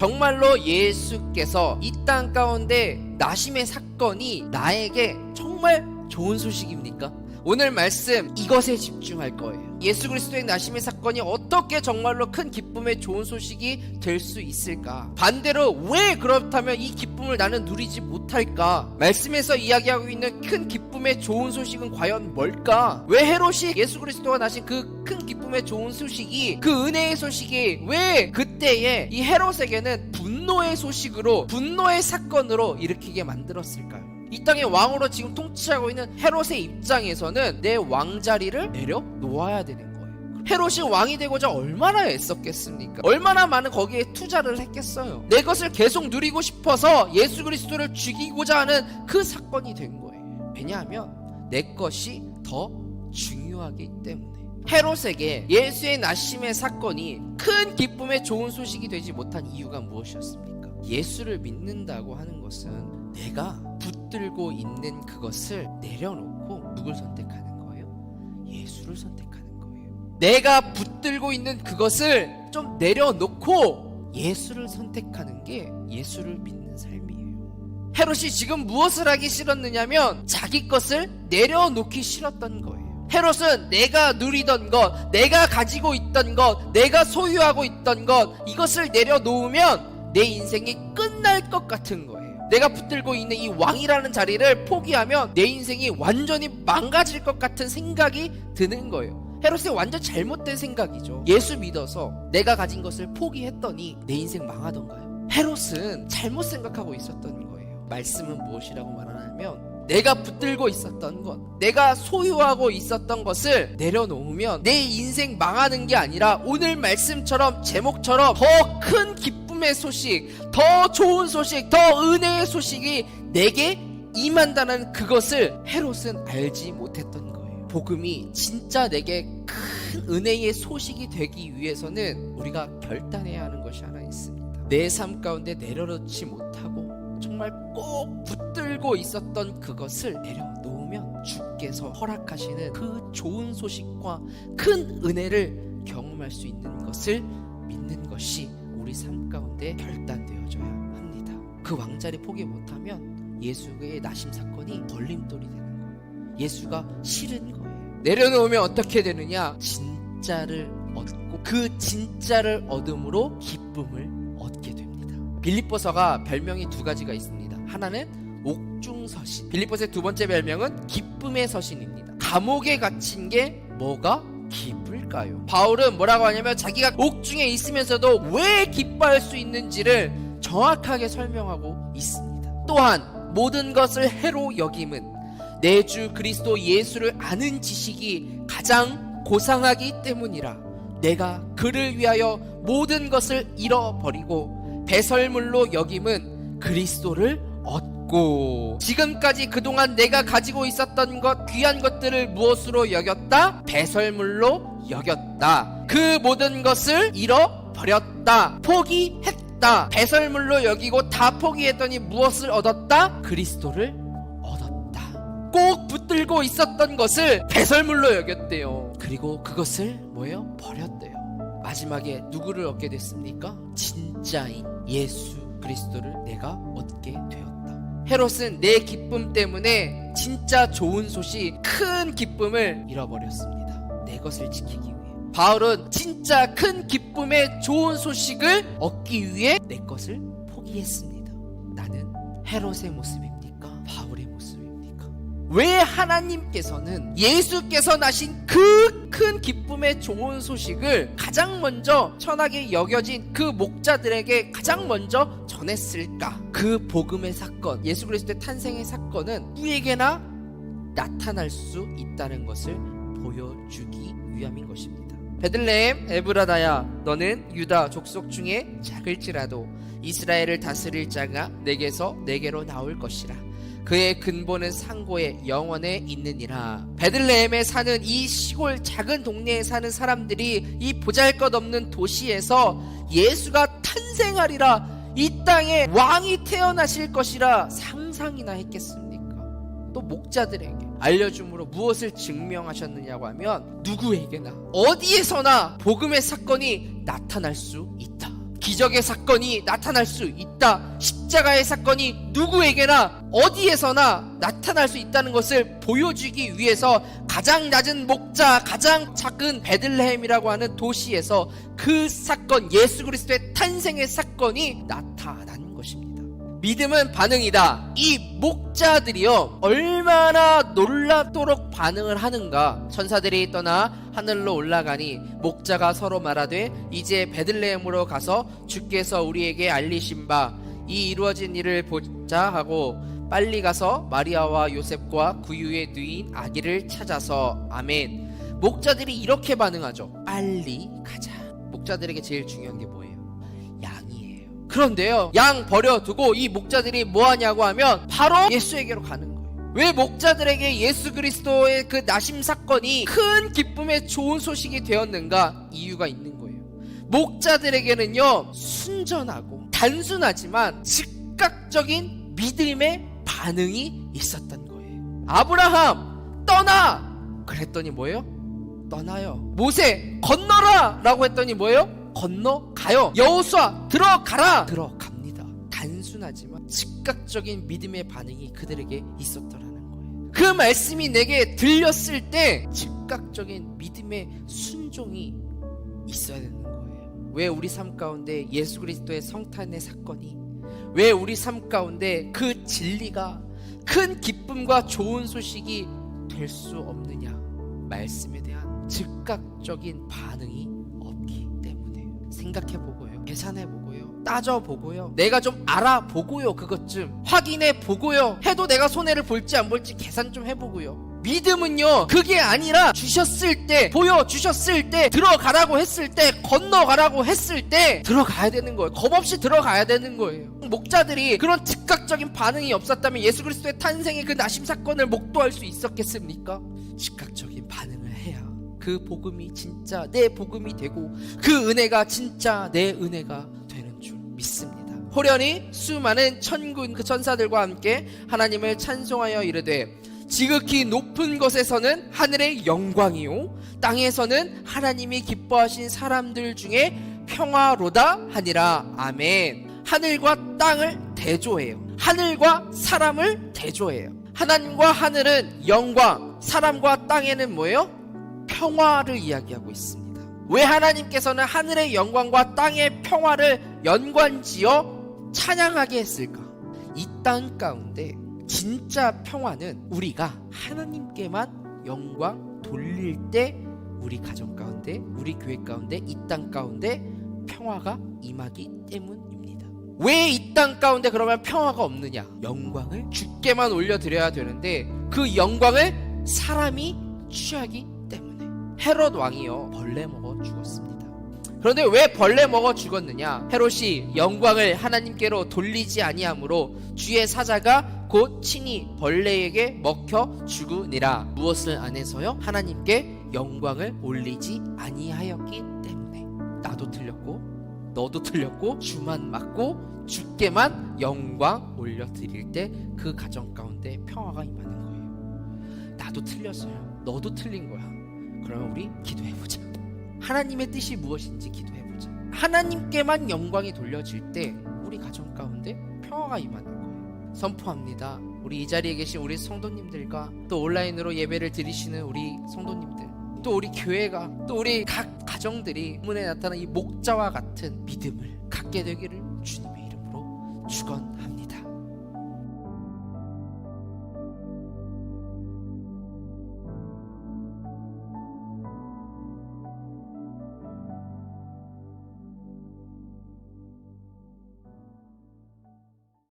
정말로 예수께서 이 땅 가운데 나심의 사건이 나에게 정말 좋은 소식입니까? 오늘 말씀 이것에 집중할 거예요. 예수 그리스도의 나심의 사건이 어떻게 정말로 큰 기쁨의 좋은 소식이 될 수 있을까? 반대로 왜 그렇다면 이 기쁨을 나는 누리지 못할까? 말씀에서 이야기하고 있는 큰 기쁨의 좋은 소식은 과연 뭘까? 왜 헤롯이 예수 그리스도가 나신 그 큰 기쁨의 좋은 소식이 그 은혜의 소식이 왜 그때에 이 헤롯에게는 분노의 소식으로 분노의 사건으로 일으키게 만들었을까요? 이 땅의 왕으로 지금 통치하고 있는 헤롯의 입장에서는 내 왕자리를 내려 놓아야 되는 거예요. 헤롯이 왕이 되고자 얼마나 애썼겠습니까? 얼마나 많은 거기에 투자를 했겠어요. 내 것을 계속 누리고 싶어서 예수 그리스도를 죽이고자 하는 그 사건이 된 거예요. 왜냐하면 내 것이 더 중요하기 때문에. 헤롯에게 예수의 나심의 사건이 큰 기쁨의 좋은 소식이 되지 못한 이유가 무엇이었습니까? 예수를 믿는다고 하는 것은 내가 붙들고 있는 그것을 내려놓고 누굴 선택하는 거예요? 예수를 선택하는 거예요. 내가 붙들고 있는 그것을 좀 내려놓고 예수를 선택하는 게 예수를 믿는 삶이에요. 헤롯이 지금 무엇을 하기 싫었느냐면 자기 것을 내려놓기 싫었던 거예요. 헤롯은 내가 누리던 것, 내가 가지고 있던 것, 내가 소유하고 있던 것, 이것을 내려놓으면 내 인생이 끝날 것 같은 거예요. 내가 붙들고 있는 이 왕이라는 자리를 포기하면 내 인생이 완전히 망가질 것 같은 생각이 드는 거예요. 헤롯의 완전 잘못된 생각이죠. 예수 믿어서 내가 가진 것을 포기했더니 내 인생 망하던가요? 헤롯은 잘못 생각하고 있었던 거예요. 말씀은 무엇이라고 말하냐면 내가 붙들고 있었던 것, 내가 소유하고 있었던 것을 내려놓으면 내 인생 망하는 게 아니라 오늘 말씀처럼 제목처럼 더 큰 기쁨 의 소식, 더 좋은 소식, 더 은혜의 소식이 내게 임한다는 그것을 헤롯은 알지 못했던 거예요. 복음이 진짜 내게 큰 은혜의 소식이 되기 위해서는 우리가 결단해야 하는 것이 하나 있습니다. 내 삶 가운데 내려놓지 못하고 정말 꼭 붙들고 있었던 그것을 내려놓으면 주께서 허락하시는 그 좋은 소식과 큰 은혜를 경험할 수 있는 것을 믿는 것이 우리 삶 가운데 결단되어져야 합니다. 그 왕자리 포기 못하면 예수의 나심 사건이 걸림돌이 되는 거예요. 예수가 싫은 거예요. 내려놓으면 어떻게 되느냐? 진짜를 얻고 그 진짜를 얻음으로 기쁨을 얻게 됩니다. 빌립보서가 별명이 두 가지가 있습니다. 하나는 옥중서신. 빌립보서의 두 번째 별명은 기쁨의 서신입니다. 감옥에 갇힌 게 뭐가 기 쁠까요? 바울은 뭐라고 하냐면 자기가 옥중에 있으면서도 왜 기뻐할 수 있는지를 정확하게 설명하고 있습니다. 또한 모든 것을 해로 여김은 내 주 그리스도 예수를 아는 지식이 가장 고상하기 때문이라 내가 그를 위하여 모든 것을 잃어버리고 배설물로 여김은 그리스도를 얻고 지금까지 그동안 내가 가지고 있었던 것 귀한 것들을 무엇으로 여겼다? 배설물로 여겼다. 그 모든 것을 잃어버렸다. 포기했다. 배설물로 여기고 다 포기했더니 무엇을 얻었다? 그리스도를 얻었다. 꼭 붙들고 있었던 것을 배설물로 여겼대요. 그리고 그것을 뭐예요? 버렸대요. 마지막에 누구를 얻게 됐습니까? 진짜인 예수 그리스도를 내가 얻게 되었다. 헤롯은 내 기쁨 때문에 진짜 좋은 소식, 큰 기쁨을 잃어버렸습니다. 내 것을 지키기 위해. 바울은 진짜 큰 기쁨의 좋은 소식을 얻기 위해 내 것을 포기했습니다. 나는 헤롯의 모습입니까? 바울의 모습입니까? 왜 하나님께서는 예수께서 나신 그 큰 기쁨의 좋은 소식을 가장 먼저 천하게 여겨진 그 목자들에게 가장 먼저 전했을까? 그 복음의 사건, 예수 그리스도의 탄생의 사건은 누구에게나 나타날 수 있다는 것을 보여주기 위함인 것입니다. 베들레헴 에브라다야 너는 유다 족속 중에 작을지라도 이스라엘을 다스릴 자가 내게서 내게로 나올 것이라 그의 근본은 상고의 영원에 있느니라 베들레헴에 사는 이 시골 작은 동네에 사는 사람들이 이 보잘것없는 도시에서 예수가 탄생하리라 이 땅에 왕이 태어나실 것이라 상상이나 했겠습니까? 또 목자들에게 알려줌으로 무엇을 증명하셨느냐고 하면 누구에게나 어디에서나 복음의 사건이 나타날 수 있다. 기적의 사건이 나타날 수 있다. 십자가의 사건이 누구에게나 어디에서나 나타날 수 있다는 것을 보여주기 위해서 가장 낮은 목자, 가장 작은 베들레헴이라고 하는 도시에서 그 사건, 예수 그리스도의 탄생의 사건이 나타난 것입니다. 믿음은 반응이다. 이 목자들이요, 얼마나 놀랍도록 반응을 하는가. 천사들이 떠나 하늘로 올라가니 목자가 서로 말하되 이제 베들레헴으로 가서 주께서 우리에게 알리신 바 이 이루어진 일을 보자 하고 빨리 가서 마리아와 요셉과 구유의 누인 아기를 찾아서 아멘. 목자들이 이렇게 반응하죠. 빨리 가자. 목자들에게 제일 중요한 게 뭐예요? 양이에요. 그런데요, 양 버려두고 이 목자들이 뭐 하냐고 하면 바로 예수에게로 가는 거예요. 왜 목자들에게 예수 그리스도의 그 나심 사건이 큰 기쁨의 좋은 소식이 되었는가? 이유가 있는 거예요. 목자들에게는요, 순전하고 단순하지만 즉각적인 믿음의 반응이 있었던 거예요. 아브라함, 떠나! 그랬더니 뭐예요? 떠나요. 모세 건너라 라고 했더니 뭐예요? 건너가요. 여호수아 들어가라. 들어갑니다. 단순하지만 즉각적인 믿음의 반응이 그들에게 있었더라는 거예요. 그 말씀이 내게 들렸을 때 즉각적인 믿음의 순종이 있어야 되는 거예요. 왜 우리 삶 가운데 예수 그리스도의 성탄의 사건이 왜 우리 삶 가운데 그 진리가 큰 기쁨과 좋은 소식이 될 수 없느냐? 말씀에 대한 즉각적인 반응이 없기 때문에 생각해 보고요. 계산해 보고요. 따져 보고요. 내가 좀 알아보고요. 그것 좀 확인해 보고요. 해도 내가 손해를 볼지 안 볼지 계산 좀 해보고요. 믿음은요, 그게 아니라 주셨을 때, 보여주셨을 때, 들어가라고 했을 때, 건너가라고 했을 때, 들어가야 되는 거예요. 겁 없이 들어가야 되는 거예요. 목자들이 그런 즉각적인 반응이 없었다면 예수 그리스도의 탄생의 그 나심 사건을 목도할 수 있었겠습니까? 즉각적인 반응을 해야 그 복음이 진짜 내 복음이 되고 그 은혜가 진짜 내 은혜가 되는 줄 믿습니다. 호련히 수많은 천군 그 천사들과 함께 하나님을 찬송하여 이르되 지극히 높은 곳에서는 하늘의 영광이요 땅에서는 하나님이 기뻐하신 사람들 중에 평화로다 하니라 아멘. 하늘과 땅을 대조해요. 하늘과 사람을 대조해요. 하나님과 하늘은 영광, 사람과 땅에는 뭐예요? 평화를 이야기하고 있습니다. 왜 하나님께서는 하늘의 영광과 땅의 평화를 연관지어 찬양하게 했을까? 이 땅 가운데 진짜 평화는 우리가 하나님께만 영광 돌릴 때 우리 가정 가운데, 우리 교회 가운데, 이 땅 가운데 평화가 임하기 때문입니다. 왜 이 땅 가운데 그러면 평화가 없느냐? 영광을 주께만 올려드려야 되는데 그 영광을 사람이 취하기 때문에 헤롯 왕이요 벌레 먹어 죽었습니다. 그런데 왜 벌레 먹어 죽었느냐? 헤롯이 영광을 하나님께로 돌리지 아니하므로 주의 사자가 곧 친히 벌레에게 먹혀 죽으니라. 무엇을 안해서요? 하나님께 영광을 올리지 아니하였기 때문에 나도 틀렸고 너도 틀렸고 주만 맞고 주께만 영광 올려 드릴 때 그 가정 가운데 평화가 임하는 거예요. 나도 틀렸어요. 너도 틀린 거야. 그러면 우리 기도해 보자. 하나님의 뜻이 무엇인지 기도해 보자. 하나님께만 영광이 돌려질 때 우리 가정 가운데 평화가 임하는. 선포합니다. 우리 이 자리에 계신 우리 성도님들과 또 온라인으로 예배를 드리시는 우리 성도님들 또 우리 교회가 또 우리 각 가정들이 문에 나타난 이 목자와 같은 믿음을 갖게 되기를 주님의 이름으로 축원합니다.